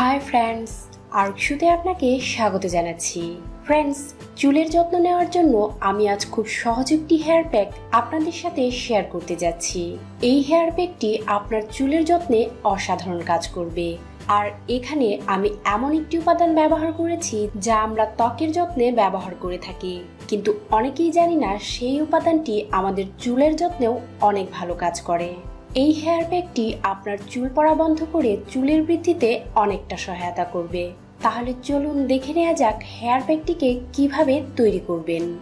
Hi friends আর্কশুতে আপনাকে স্বাগত জানাচ্ছি। ফ্রেন্ডস চুলের যত্ন নেওয়ার জন্য আমি আজ খুব সহজ একটি হেয়ার প্যাক আপনাদের সাথে শেয়ার করতে যাচ্ছি। এই হেয়ার প্যাকটি আপনার চুলের যত্নে অসাধারণ কাজ করবে। আর এখানে আমি এমন একটি উপাদান ব্যবহার করেছি যা আমরা ত্বকের যত্নে ব্যবহার করে থাকি। কিন্তু অনেকেই জানি না সেই উপাদানটি আমাদের চুলের যত্নেও অনেক ভালো কাজ করে। এই হেয়ার প্যাকটি আপনার চুল পড়া বন্ধ করে চুলের বৃদ্ধিতে অনেকটা সহায়তা করবে। তাহলে চলুন দেখে নেওয়া যাক হেয়ার প্যাকটিকে কীভাবে তৈরি করবেন।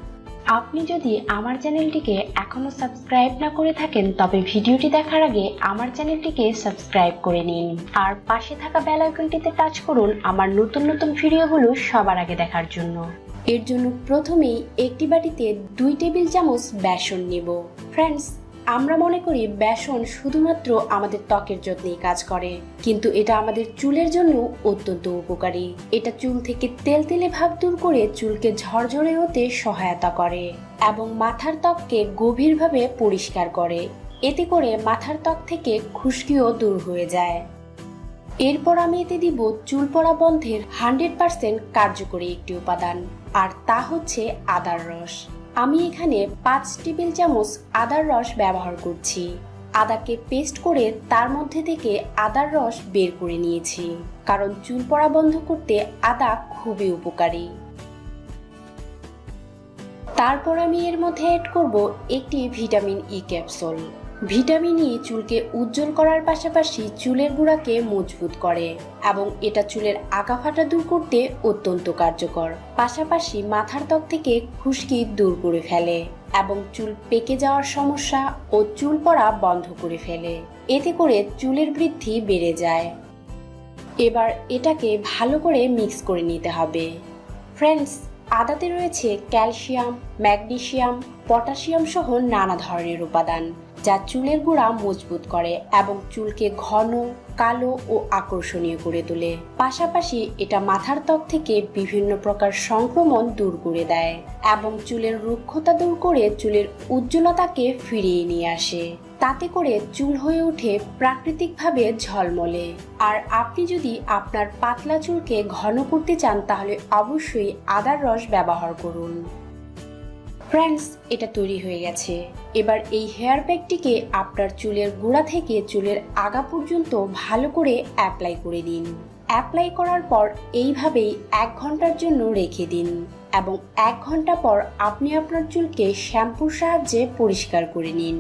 আপনি যদি আমার চ্যানেলটিকে এখনও সাবস্ক্রাইব না করে থাকেন, তবে ভিডিওটি দেখার আগে আমার চ্যানেলটিকে সাবস্ক্রাইব করে নিন। আর পাশে থাকা বেল আইকনটিতে টাচ করুন আমার নতুন নতুন ভিডিওগুলো সবার আগে দেখার জন্য। এর জন্য প্রথমেই একটি বাটিতে দুই টেবিল চামচ বেসন নেব। ফ্রেন্ডস আমরা মনে করি বেসন শুধুমাত্র আমাদের ত্বকের যত্নেই কাজ করে, কিন্তু এটা আমাদের চুলের জন্য অত্যন্ত উপকারী। এটা চুল থেকে তেল তেলে ভাব দূর করে চুলকে ঝরঝরে হতে সহায়তা করে এবং মাথার ত্বককে গভীরভাবে পরিষ্কার করে। এতে করে মাথার ত্বক থেকে খুশকিও দূর হয়ে যায়। এরপর আমি এতে দিব চুল পড়া বন্ধের হান্ড্রেড পার্সেন্ট কার্যকরী একটি উপাদান, আর তা হচ্ছে আদার রস। আমি এখানে পাঁচ টেবিল চামচ আদার রস ব্যবহার করছি। আদাকে পেস্ট করে তার মধ্যে থেকে আদার রস বের করে নিয়েছি, কারণ চুল পড়া বন্ধ করতে আদা খুবই উপকারী। তারপর আমি এর মধ্যে অ্যাড করব একটি vitamin E capsule vitamin E চুলকে উজ্জ্বল করার পাশাপাশি চুলের গোড়াকে মজবুত করে এবং এটা চুলের আগা ফাটা দূর করতে অত্যন্ত কার্যকর। পাশাপাশি মাথার ত্বক থেকে খুশকি দূর করে ফেলে এবং চুল পেকে যাওয়ার সমস্যা ও চুল পড়া বন্ধ করে ফেলে। এতে করে চুলের বৃদ্ধি বেড়ে যায়। এবার এটাকে ভালো করে মিক্স করে নিতে হবে। ফ্রেন্ডস আদাতে রয়েছে ক্যালসিয়াম ম্যাগনেশিয়াম পটাশিয়াম সহ নানা ধরনের উপাদান, যা চুলের গোড়া মজবুত করে এবং চুলকে ঘন, কালো ও আকর্ষণীয় করে তোলে। পাশাপাশি এটা মাথার ত্বক থেকে বিভিন্ন প্রকার সংক্রমণ দূর করে দেয় এবং চুলের রুক্ষতা দূর করে চুলের উজ্জ্বলতাকে ফিরিয়ে নিয়ে আসে। তাতে করে চুল হয়ে ওঠে প্রাকৃতিকভাবে ঝলমলে। আর আপনি যদি আপনার পাতলা চুলকে ঘন করতে চান, তাহলে অবশ্যই আদার রস ব্যবহার করুন। ফ্রেন্ডস এটা তৈরি হয়ে গেছে। এবার এই হেয়ার প্যাকটিকে আপনার চুলের গোড়া থেকে চুলের আগা পর্যন্ত ভালো করে অ্যাপ্লাই করে দিন অ্যাপ্লাই করার পর এইভাবেই এক ঘণ্টার জন্য রেখে দিন এবং এক ঘণ্টা পর আপনি আপনার চুলকে শ্যাম্পুর সাহায্যে পরিষ্কার করে নিন।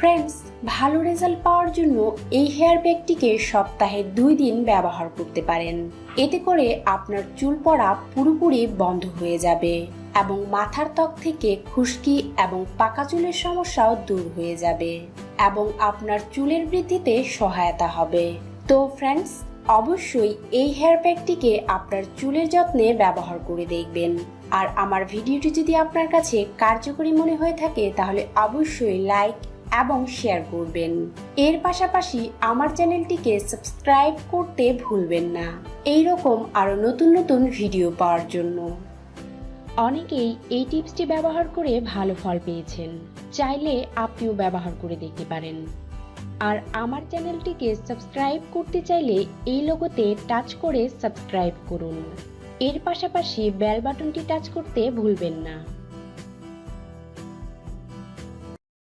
ফ্রেন্ডস ভালো রেজাল্ট পাওয়ার জন্য এই হেয়ার প্যাকটিকে সপ্তাহে দুই দিন ব্যবহার করতে পারেন। এতে করে আপনার চুল পড়া পুরোপুরি বন্ধ হয়ে যাবে এবং মাথার ত্বক থেকে খুশকি এবং পাকা চুলের সমস্যাও দূর হয়ে যাবে এবং আপনার চুলের বৃদ্ধিতে সহায়তা হবে। তো ফ্রেন্ডস অবশ্যই এই হেয়ার প্যাকটিকে আপনার চুলের যত্নে ব্যবহার করে দেখবেন। আর আমার ভিডিওটি যদি আপনার কাছে কার্যকরী মনে হয়ে থাকে, তাহলে অবশ্যই লাইক এবং শেয়ার করবেন। এর পাশাপাশি আমার চ্যানেলটিকে সাবস্ক্রাইব করতে ভুলবেন না। এই রকম আরও নতুন নতুন ভিডিও পাওয়ার জন্য। অনেকেই এই টিপসটি ব্যবহার করে ভালো ফল পেয়েছেন। চাইলে আপনিও ব্যবহার করে দেখতে পারেন। আর আমার চ্যানেলটিকে সাবস্ক্রাইব করতে চাইলে এই লোগোতে টাচ করে সাবস্ক্রাইব করুন। এর পাশাপাশি বেল বাটনটি টাচ করতে ভুলবেন না।